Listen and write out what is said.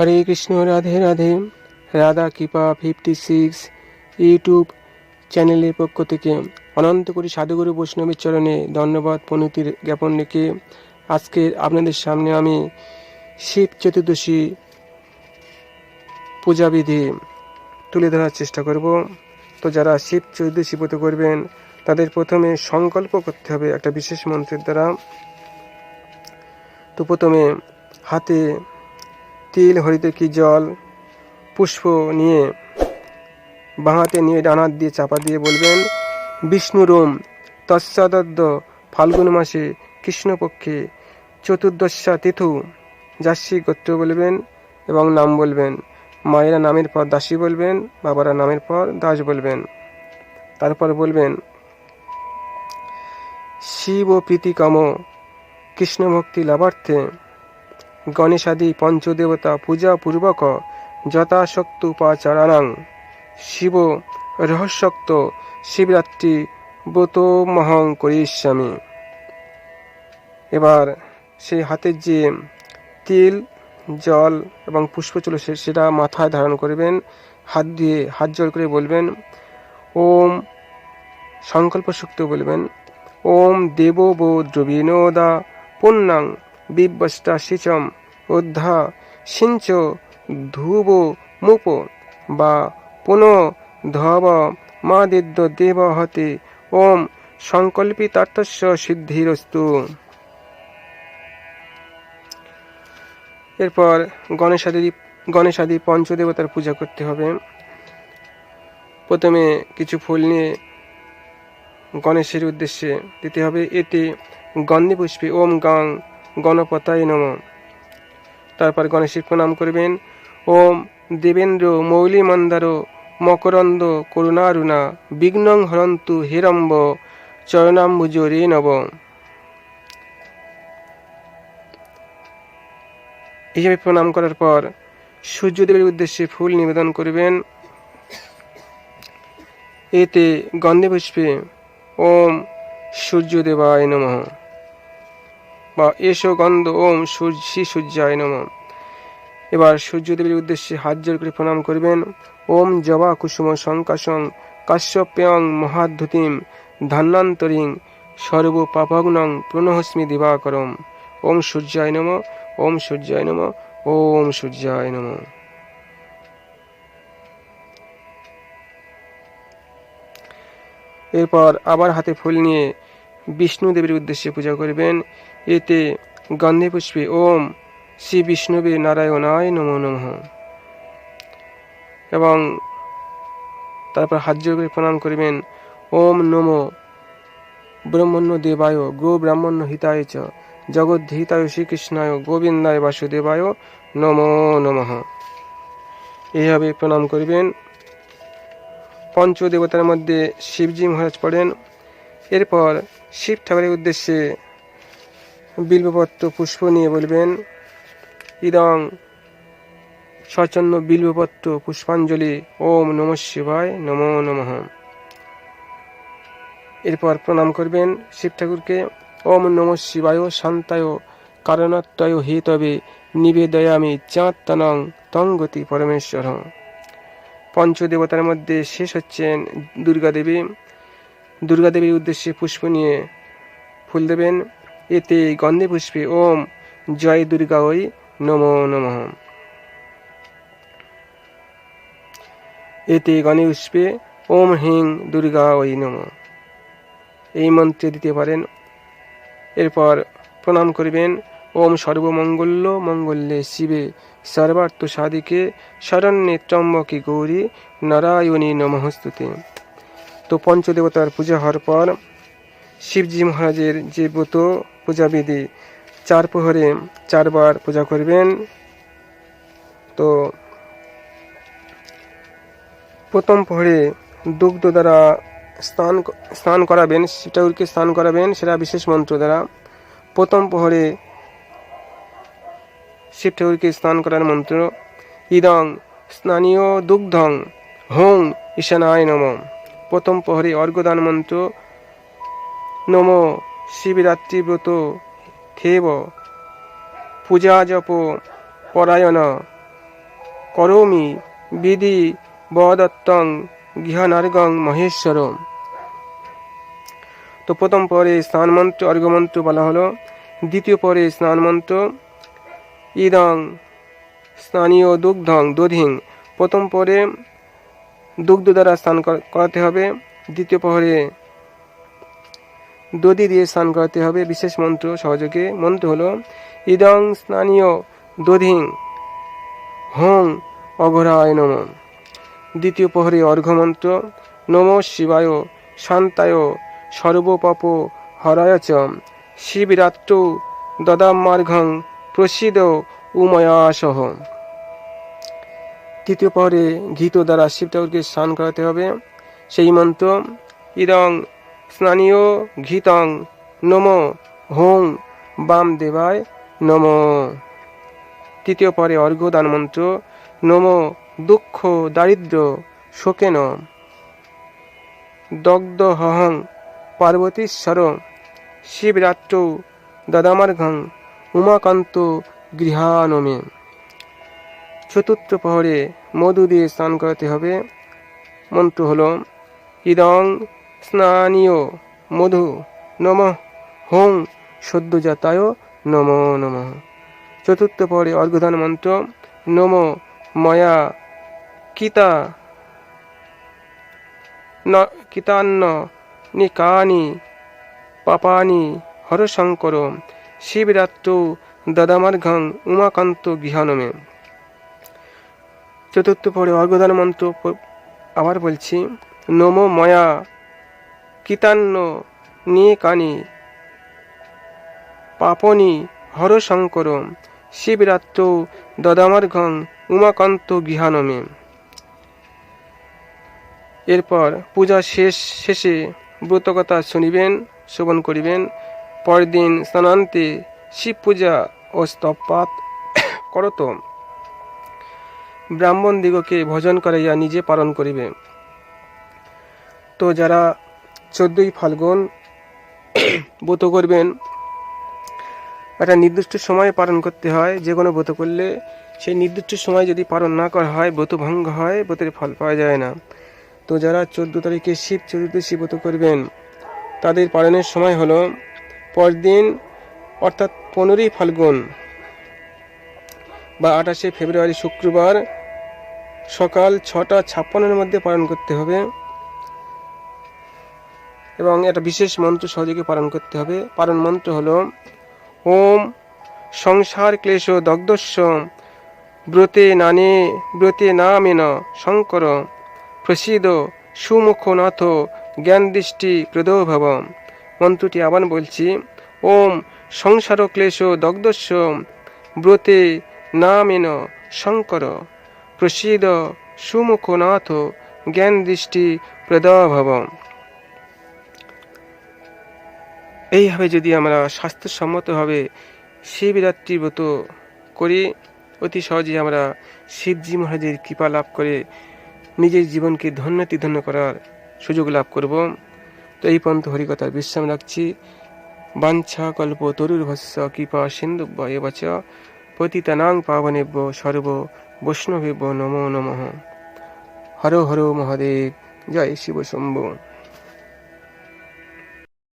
হরে কৃষ্ণ রাধে রাধে। রাধা কৃপা fifty six YouTube চ্যানেলের পক্ষ থেকে অনন্ত করি সাধুগুরু বৈষ্ণবের চরণে ধন্যবাদ পনতির জ্ঞাপন রেখে আজকে আপনাদের সামনে আমি শিব চতুর্দশী পূজাবিধি তুলে ধরার চেষ্টা করব। তো যারা শিব চতুর্দশী ব্রত করবেন, তাদের প্রথমে সংকল্প করতে হবে একটা বিশেষ মন্ত্রের দ্বারা। তো প্রথমে হাতে তিল হরিতকি জল, পুষ্প নিয়ে বাঁহাতে নিয়ে ডানার দিয়ে চাপা দিয়ে বলবেন বিষ্ণুরোম তৎসাদদ্য ফাল্গুন মাসে কৃষ্ণপক্ষে চতুর্দশা তিথু। যাসী গোত্র বলবেন এবং নাম বলবেন। মায়েরা নামের পর দাসী বলবেন, বাবারা নামের পর দাস বলবেন। তারপর বলবেন, শিব প্রীতিকাম কৃষ্ণ ভক্তি লাভার্থে গণেশাদি পঞ্চদেবতা পূজা পূর্বক যথাশক্ত উপাচারাণাং। শিব রহস্যক্ত শিবরাত্রি ব্রতমহং করিষ্যামি। এবার সেই হাতের যে তিল, জল এবং পুষ্প ছিল সেটা মাথায় ধারণ করবেন, হাত দিয়ে হাত জোর করে বলবেন, ওম সংকল্প শক্তি বলবেন, ওম দেব বো দ্রবীণোদা পুণ্যাং বিবস্তা সিচম অধ্যা সিঞ্চ ধুব মুপ বা পুনঃ ধব মা দিদ্য দেব হতে ওম সংকল্পিতার্থস্য সিদ্ধিরস্তু। এরপর গণেশাদি গণেশাদি পঞ্চদেবতার পূজা করতে হবে। প্রথমে কিছু ফুল নিয়ে গণেশের উদ্দেশ্যে দিতে হবে। এতে গন্ধি পুষ্পে ওম গাং গণপতায় নম। তারপর গণেশের প্রণাম করবেন। ওম দেবেন্দ্র মৌলি মন্দার মকরন্দ করুণারুণা বিঘ্নং হরন্তু হেরম্ব চরণাম্বুজ রে নব এইভাবে প্রণাম করার পর সূর্যদেবের উদ্দেশ্যে ফুল নিবেদন করবেন। এতে গন্ধে পুষ্পে ওম সূর্যদেবায় নমঃ। বা এসো গন্ধ, ওম, সূর্য, শ্রী সূর্যায় নমঃ। এবার সূর্যদেবের উদ্দেশ্যে হাত জোর করে প্রণাম করবেন। ওম জবা কুসুম শঙ্কাশং কাশ্যপ্যং মহাদ্যুতিম ধান্নান্তরিং সর্ব পাপগ্নং প্রণহস্মি দিবাকরম। ওম সূর্যায় নম, ওম সূর্যায় নম, ওম সূর্যায় নম। এরপর আবার হাতে ফুল নিয়ে বিষ্ণু দেবীর উদ্দেশ্যে পূজা করবেন। এতে গন্ধে পুষ্পে ওম শ্রী বিষ্ণুবে নারায়ণায় নমো নমঃ। এবং তারপর হাত জোর করে প্রণাম করবেন, ওম নমো ব্রহ্মণ্য দেবায়, গো ব্রাহ্মণ্য হিতায় চ জগদ্ধিতায় শ্রীকৃষ্ণায় গোবিন্দায় বাসুদেবায় নমো নমঃ। এইভাবে প্রণাম করবেন। পঞ্চদেবতার মধ্যে শিবজি মহারাজ পড়েন। এরপর শিব ঠাকুরের উদ্দেশ্যে বিল্বপত্র পুষ্প নিয়ে বলবেন, ইদং সচন্ন বিল্বপত্র পুষ্পাঞ্জলি ওম নম শিবায় নমো নমঃ। এরপর প্রণাম করবেন শিব ঠাকুরকে, ওম নম শিবায় শান্তায় কারণাত্ময় হে তবে নিবেদয়ামি চাঁতনং তঙ্গতি পরমেশ্বর। পঞ্চদেবতার মধ্যে শেষ হচ্ছেন দুর্গাদেবী। দুর্গাদেবীর উদ্দেশ্যে পুষ্প নিয়ে ফুল দেবেন। এতে গন্ধে পুষ্পে ওম জয় দুর্গা ওই নমো নমঃ। এতে গণে পুষ্পে ওম হিং দুর্গা ওই নম। এই মন্ত্রে দিতে পারেন। এরপর প্রণাম করবেন। ওম সর্বমঙ্গল্য মঙ্গল্যে শিবে সর্বার্থ সাধিকে শরণ্যে ত্রম্বকে গৌরী নারায়ণী নমস্তুতে। তো পঞ্চদেবতার পূজা হওয়ার পর শিবজি মহারাজের যে ব্রত পূজাবিধি চার প্রহরে, চারবার পূজা করবেন। তো প্রথম প্রহরে দুগ্ধ দ্বারা স্নান স্নান করাবেন শিবঠাকুরকে স্নান করাবেন, সেটা বিশেষ মন্ত্র দ্বারা। প্রথম প্রহরে শিব ঠাকুরকে স্নান করার মন্ত্র, ইদং স্নানীয় দুগ্ধং হোং ঈশানায় নম। প্রথম প্রহরে অর্ঘদান মন্ত্র, নম শিবরাত্রি ব্রত থেব পূজা জপ, পরায়ণ। করোমি বিধি বদত্তং গৃহানার্গং মহেশ্বর তো প্রথম পরে স্নান মন্ত্র অর্ঘ্যমন্ত্র বলা হলো। দ্বিতীয় পরে স্নান মন্ত্র ইদং স্নানীয় দুগ্ধং দধিং। প্রথম পরে দুগ্ধ দ্বারা স্নান করাতে হবে। দ্বিতীয় পরে দধি দিয়ে স্নান করাতে হবে। বিশেষ মন্ত্র সহযোগে। মন্ত্র হলো, ইদং স্নানীয় দধিং হোং অঘরায় নম। দ্বিতীয় প্রহরে অর্ঘ্যমন্ত্র নম শিবায় শান্তায় সর্বপাপ হরায় চ। শিবরাত্র দদামার্ঘং প্রসিদ উময়াসহ। তৃতীয় পহরে ঘিত দ্বারা শিব ঠাকুরকে স্নান করাতে হবে। সেই মন্ত্র, ইদং স্নানীয় ঘিতং নম হোং বাম দেবায় নম। তৃতীয় পরে অর্ঘ্যদান মন্ত্র নম দুঃখ দারিদ্র শোকেন। দগ্ধ হহং পার্বতীশ্বর শিবরাত্র দদামার্ঘং উমাকান্ত গৃহানমে চতুর্থ প্রহরে মধু দিয়ে স্নান করাতে হবে। মন্ত্র হল, ইদং স্নানীয় মধু নম হোং সদ্যজাতায় নম নম। চতুর্থ পরে অর্ঘদান মন্ত্র নম ময়া কিতা ন কিতান্ন নিকানি পাপানি হরশঙ্কর শিবরাত্র দাদামার্ঘং উমাকান্ত গৃহানমে চতুর্থ পরে অর্ঘদান মন্ত্র আবার বলছি, নম ময়া কিতান্ন নিয়ে কানি। পাপনি হরশঙ্কর শিবরাত্র দদামার্ঘং উমাকান্ত গৃহানমে এরপর পূজা শেষ, শেষে ব্রতকথা শুনিবেন, শ্রবণ করিবেন। পরদিন স্নানান্তে শিব পূজা ও স্তপাত করত। ব্রাহ্মণ দিগকে ভজন করাইয়া নিজে পালন করিবে। তো যারা চোদ্দই ফাল্গুন। ব্রত করবেন। একটা নির্দিষ্ট সময়ে পালন করতে হয়, যে কোনো ব্রত করলে সেই নির্দিষ্ট সময় যদি পালন না করা হয়, ব্রত ভঙ্গ হয়, ব্রতের ফল পাওয়া যায় না। তো যারা চোদ্দ তারিখে শিব চতুর্দশী ব্রত করবেন, তাদের পালনের সময় হলো পরদিন, অর্থাৎ পনেরোই ফাল্গুন বা আঠাশে ফেব্রুয়ারি শুক্রবার সকাল ছটা ছাপ্পান্নের মধ্যে পালন করতে হবে। এবং একটা বিশেষ মন্ত্র সহযোগে পালন করতে হবে। পালন মন্ত্র হলো, ওম সংসার ক্লেশ দগ্ধস্য, ব্রতে নানে, ব্রতে না মেন শঙ্কর প্রসিদ সুমুখনাথ জ্ঞান দৃষ্টি প্রদোভব। মন্ত্রটি আবার বলছি, ওম সংসার ক্লেশ দগ্ধস্য, ব্রতে না মেন শঙ্কর প্রসিদ সুমুখনাথ জ্ঞান দৃষ্টি প্রদভব। এইভাবে যদি আমরা স্বাস্থ্যসম্মতভাবে শিবরাত্রি ব্রত করি অতি সহজে আমরা শিবজি মহারাজের কৃপা লাভ করে নিজের জীবনকে ধন্যতি ধন্য করার সুযোগ লাভ করব। তো এই পন্থ হরিকথার বিশ্রাম রাখছি। বাঞ্ছা কল্প তরুর ভস্য, কৃপা সিন্ধু এবচ পতিতানাং পাবনেব্য সর্ব বৈষ্ণবেব্য নমো নমঃ। হর হর মহাদেব, জয় শিব শম্ভু।